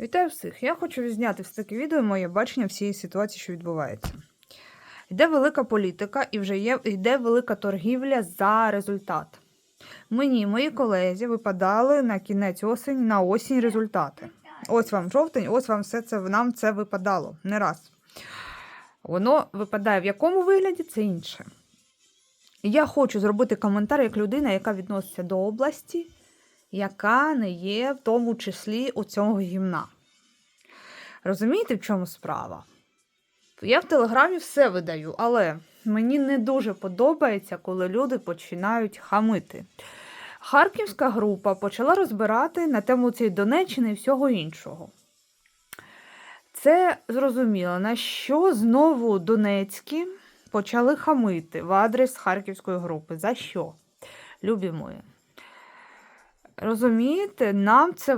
Вітаю всіх! Я хочу відзняти все таке відео моє бачення всієї ситуації, що відбувається. Йде велика політика і вже є, йде велика торгівля за результат. Мені, і моїй колезі випадали на кінець осені, на осінь результати. Ось вам жовтень, ось вам все це нам це випадало не раз. Воно випадає в якому вигляді, це інше. Я хочу зробити коментар як людина, яка відноситься до області, яка не є в тому числі у цього гімна. Розумієте, в чому справа? Я в Телеграмі все видаю, але мені не дуже подобається, коли люди починають хамити. Харківська група почала розбирати на тему цієї Донеччини і всього іншого. Це зрозуміло, на що знову Донецькі почали хамити в адрес Харківської групи. За що? Любі мої. Розумієте, нам це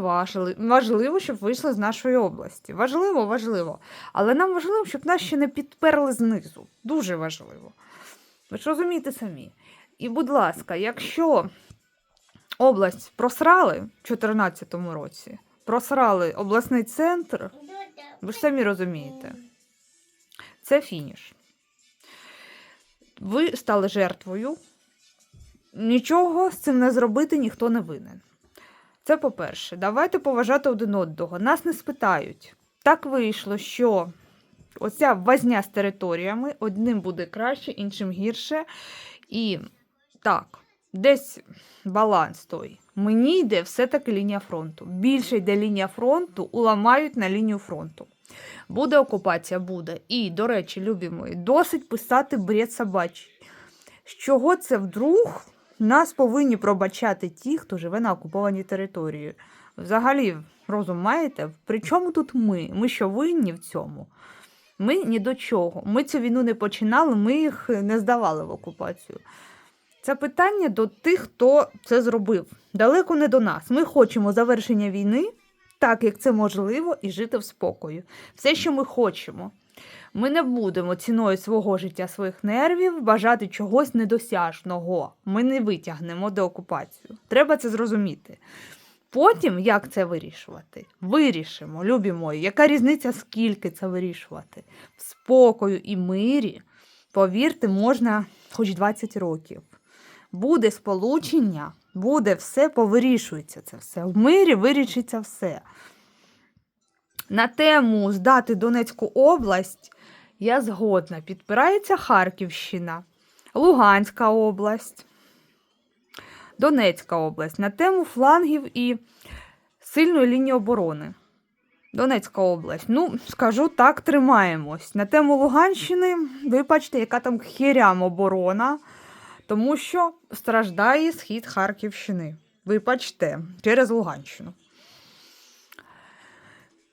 важливо, щоб вийшли з нашої області. Важливо, важливо. Але нам важливо, щоб нас ще не підперли знизу. Дуже важливо. Ви ж розумієте самі. І, будь ласка, якщо область просрали в 2014 році, просрали обласний центр, ви ж самі розумієте, це фініш. Ви стали жертвою. Нічого з цим не зробити ніхто не винен. Це по-перше, давайте поважати один одного. Нас не спитають. Так вийшло, що оця возня з територіями одним буде краще, іншим гірше. І так, десь баланс той. Мені йде все-таки лінія фронту. Більше йде лінія фронту, уламають на лінію фронту. Буде окупація, буде. І, до речі, любі мої, досить писати бред собачий. З чого це вдруг нас повинні пробачати ті, хто живе на окупованій території. Взагалі, розум маєте? При чому тут ми? Ми що винні в цьому? Ми ні до чого. Ми цю війну не починали, ми їх не здавали в окупацію. Це питання до тих, хто це зробив. Далеко не до нас. Ми хочемо завершення війни, так як це можливо, і жити в спокою. Все, що ми хочемо. Ми не будемо ціною свого життя, своїх нервів бажати чогось недосяжного. Ми не витягнемо деокупацію. Треба це зрозуміти. Потім, як це вирішувати? Вирішимо, любі мої. Яка різниця, скільки це вирішувати? В спокою і мирі, повірте, можна хоч 20 років. Буде сполучення, буде все, повирішується це все. В мирі вирішиться все. На тему здати Донецьку область я згодна. Підпирається Харківщина, Луганська область, Донецька область на тему флангів і сильної лінії оборони. Донецька область. Ну, скажу так, тримаємось. На тему Луганщини, ви бачите, яка там хірям оборона, тому що страждає схід Харківщини. Ви бачите, через Луганщину.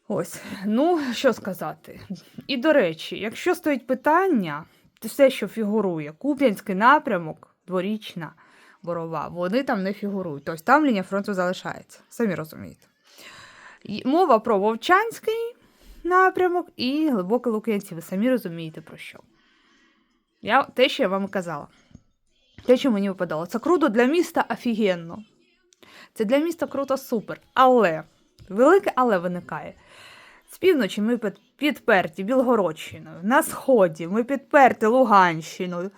Ось, ну що сказати. І до речі, якщо стоїть питання, все, що фігурує, Куп'янський напрямок, дворічна борова, вони там не фігурують. Тобто там лінія фронту залишається. Самі розумієте. Мова про Вовчанський напрямок і глибоке Лук'янці. Ви самі розумієте про що. Я, те, що я вам казала. Те, що мені випадало. Це круто для міста офігенно. Це для міста круто супер. Але, велике але виникає. З півночі ми підперті Білгородщиною, на сході ми підперті Луганщиною,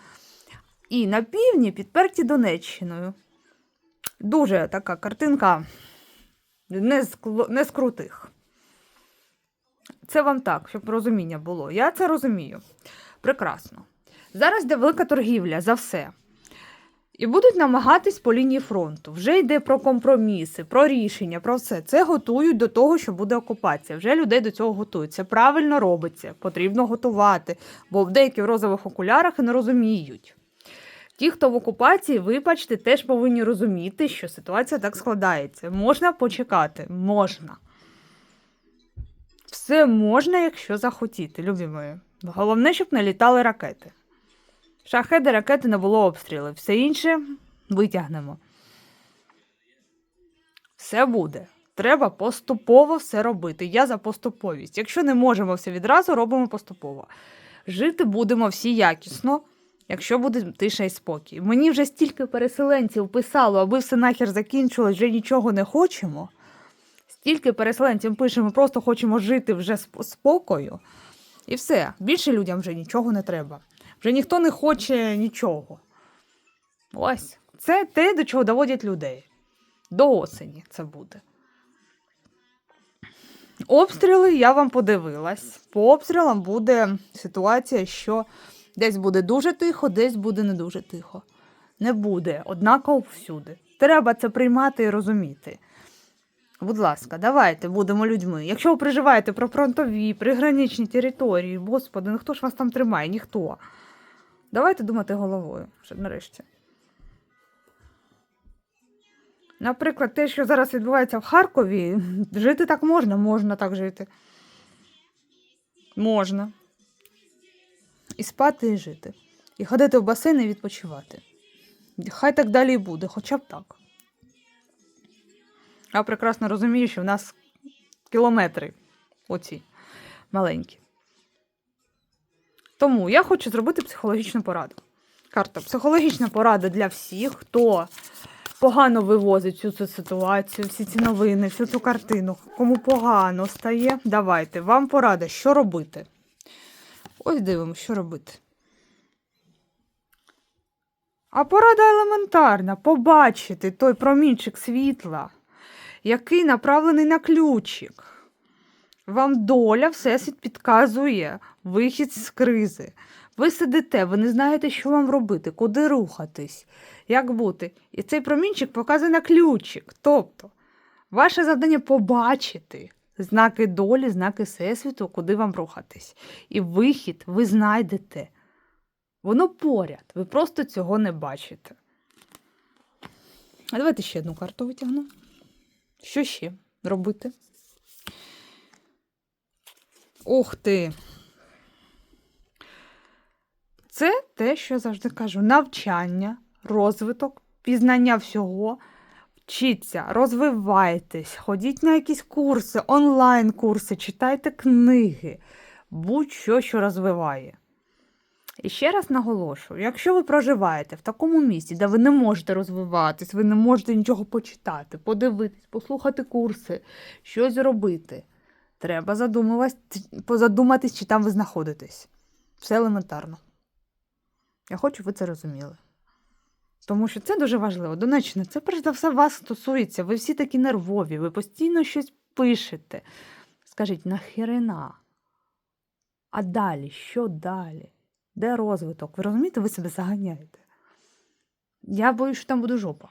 і на півдні підперті Донеччиною. Дуже така картинка не з, не з крутих. Це вам так, щоб розуміння було. Я це розумію. Прекрасно. Зараз йде велика торгівля за все. І будуть намагатись по лінії фронту. Вже йде про компроміси, про рішення, про все. Це готують до того, що буде окупація. Вже людей до цього готують. Це правильно робиться, потрібно готувати, бо деякі в розових окулярах не розуміють. Ті, хто в окупації, вибачте, теж повинні розуміти, що ситуація так складається. Можна почекати, можна. Все можна, якщо захотіти, любі мої. Головне, щоб не літали ракети. Шахеди, ракети не було обстрілів. Все інше витягнемо. Все буде. Треба поступово все робити. Я за поступовість. Якщо не можемо все відразу, робимо поступово. Жити будемо всі якісно, якщо буде тиша і спокій. Мені вже стільки переселенців писало, аби все нахер закінчилось, вже нічого не хочемо. Стільки переселенцям пишемо, просто хочемо жити вже спокою. І все. Більше людям вже нічого не треба. Вже ніхто не хоче нічого. Ось. Це те, до чого доводять людей. До осені це буде. Обстріли я вам подивилась. По обстрілам буде ситуація, що десь буде дуже тихо, десь буде не дуже тихо. Не буде однаково всюди. Треба це приймати і розуміти. Будь ласка, давайте будемо людьми. Якщо ви переживаєте про фронтові, приграничні території, господи, ну хто ж вас там тримає? Ніхто. Давайте думати головою, щоб нарешті. Наприклад, те, що зараз відбувається в Харкові, жити так можна, можна так жити. Можна. І спати, і жити. І ходити в басейн і відпочивати. Хай так далі і буде, хоча б так. Я прекрасно розумію, що в нас кілометри оці маленькі. Тому я хочу зробити психологічну пораду. Карта психологічна порада для всіх, хто погано вивозить всю цю ситуацію, всі ці новини, всю цю картину. Кому погано стає, давайте. Вам порада, що робити. Ось дивимося, що робити. А порада елементарна побачити той промінчик світла, який направлений на ключик. Вам доля, всесвіт підказує вихід з кризи. Ви сидите, ви не знаєте, що вам робити, куди рухатись, як бути. І цей промінчик показує на ключик. Тобто, ваше завдання побачити знаки долі, знаки всесвіту, куди вам рухатись. І вихід ви знайдете. Воно поряд, ви просто цього не бачите. А давайте ще одну карту витягну. Що ще робити? Ух ти! Це те, що я завжди кажу: навчання, розвиток, пізнання всього. Вчіться, розвивайтесь, ходіть на якісь курси, онлайн-курси, читайте книги, будь-що, що розвиває. І ще раз наголошую: якщо ви проживаєте в такому місці, де ви не можете розвиватись, ви не можете нічого почитати, подивитись, послухати курси, щось робити, треба позадуматись, чи там ви знаходитесь. Все елементарно. Я хочу, ви це розуміли. Тому що це дуже важливо. Донеччина, це перш за все вас стосується. Ви всі такі нервові, ви постійно щось пишете. Скажіть, нахерена? А далі, що далі? Де розвиток? Ви розумієте, ви себе заганяєте. Я боюсь, що там буде жопа.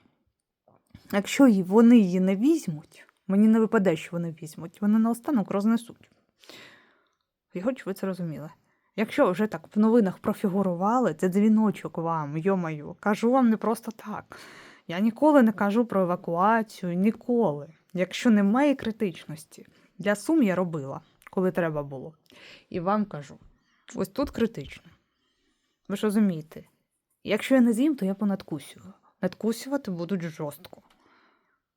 Якщо вони її не візьмуть, мені не випаде, що вони візьмуть, вони наостанок рознесуть. Я хочу, щоб ви це розуміли. Якщо вже так в новинах профігурували, це дзвіночок вам, йомаю. Кажу вам не просто так. Я ніколи не кажу про евакуацію, ніколи. Якщо немає критичності, для сум я робила, коли треба було. І вам кажу: ось тут критично. Ви ж розумієте? Якщо я не з'їм, то я понадкусюю. Надкусювати будуть жорстко.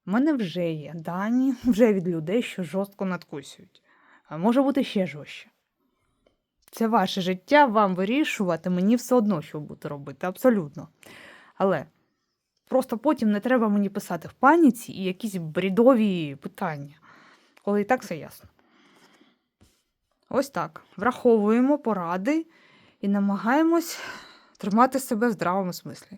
У мене вже є дані вже від людей, що жорстко надкусюють. А може бути ще жорстче. Це ваше життя, вам вирішувати, мені все одно, що бути робити, абсолютно. Але просто потім не треба мені писати в паніці і якісь брідові питання, коли і так все ясно. Ось так. Враховуємо поради і намагаємось тримати себе в здравому смислі.